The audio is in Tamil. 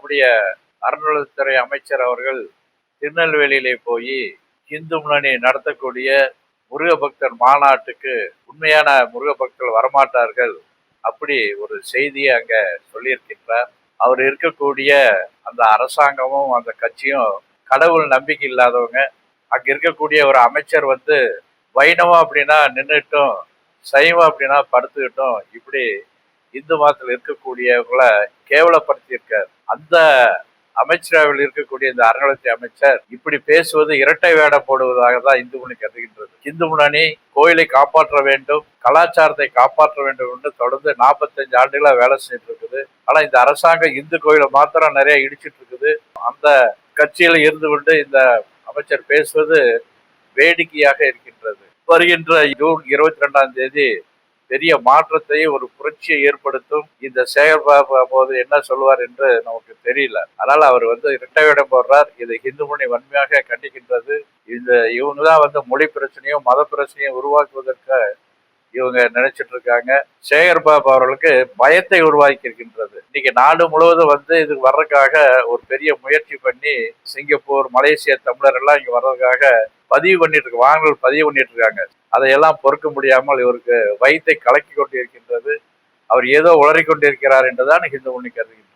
நம்முடைய அறநிலையத்துறை அமைச்சர் அவர்கள் திருநெல்வேலியிலே போய் இந்து முன்னணி நடத்தக்கூடிய முருக பக்தர் மாநாட்டுக்கு உண்மையான முருக பக்தர்கள் வரமாட்டார்கள் அப்படி ஒரு செய்தியை அங்கே சொல்லியிருக்கின்றார். அவர் இருக்கக்கூடிய அந்த அரசாங்கமும் அந்த கட்சியும் கடவுள் நம்பிக்கை இல்லாதவங்க. அங்கே இருக்கக்கூடிய ஒரு அமைச்சர் வந்து வைணவம் அப்படின்னா நின்றுட்டும் சைவம் அப்படின்னா படுத்துக்கிட்டும் இப்படி இந்து மதத்தில் இருக்கக்கூடியவங்களை கேவலப்படுத்தியிருக்கார். அந்த அமைச்சரவையில் இருக்கக்கூடிய இந்த அறநிலையத்துறை அமைச்சர் இப்படி பேசுவது இரட்டை வேடம் போடுவதாக தான் இந்து முன்னணி கருதுகின்றது. இந்து முன்னணி கோயிலை காப்பாற்ற வேண்டும் கலாச்சாரத்தை காப்பாற்ற வேண்டும் என்று தொடர்ந்து நாற்பத்தஞ்சு ஆண்டுகளாக வேலை செஞ்சுட்டு இருக்குது. ஆனால் இந்த அரசாங்கம் இந்து கோயிலை மாத்திரம் நிறைய இடிச்சிட்டு இருக்குது. அந்த கட்சியில் இருந்து கொண்டு இந்த அமைச்சர் பேசுவது வேடிக்கையாக இருக்கின்றது. வருகின்ற ஜூன் இருபத்தி ரெண்டாம் தேதி பெரிய மாற்றத்தை ஒரு புரட்சியை ஏற்படுத்தும் இந்த சேகர்பாபு போது என்ன சொல்வார் என்று நமக்கு தெரியல. அதனால அவர் வந்து இரட்டவிடம் போடுறார். இதை இந்து மொழி வன்மையாக கண்டிக்கின்றது. இந்த இவங்க தான் வந்து மொழி பிரச்சனையும் மத பிரச்சனையும் உருவாக்குவதற்கு இவங்க நினைச்சிட்டு இருக்காங்க. சேகர் பாபு அவர்களுக்கு பயத்தை உருவாக்கி இருக்கின்றது இன்னைக்கு நாடு முழுவதும் வந்து இதுக்கு வர்றதுக்காக ஒரு பெரிய முயற்சி பண்ணி சிங்கப்பூர் மலேசிய தமிழர் எல்லாம் இங்க வர்றதுக்காக பதிவு பண்ணிட்டு இருக்கு வாகனங்கள் பதிவு பண்ணிட்டு இருக்காங்க. அதையெல்லாம் பொறுக்க முடியாமல் இவருக்கு வயித்தை கலக்கி கொண்டிருக்கின்றது. அவர் ஏதோ உளறிக்கொண்டிருக்கிறார் என்றுதான் ஹிந்து முன்னி கருதுகின்றது.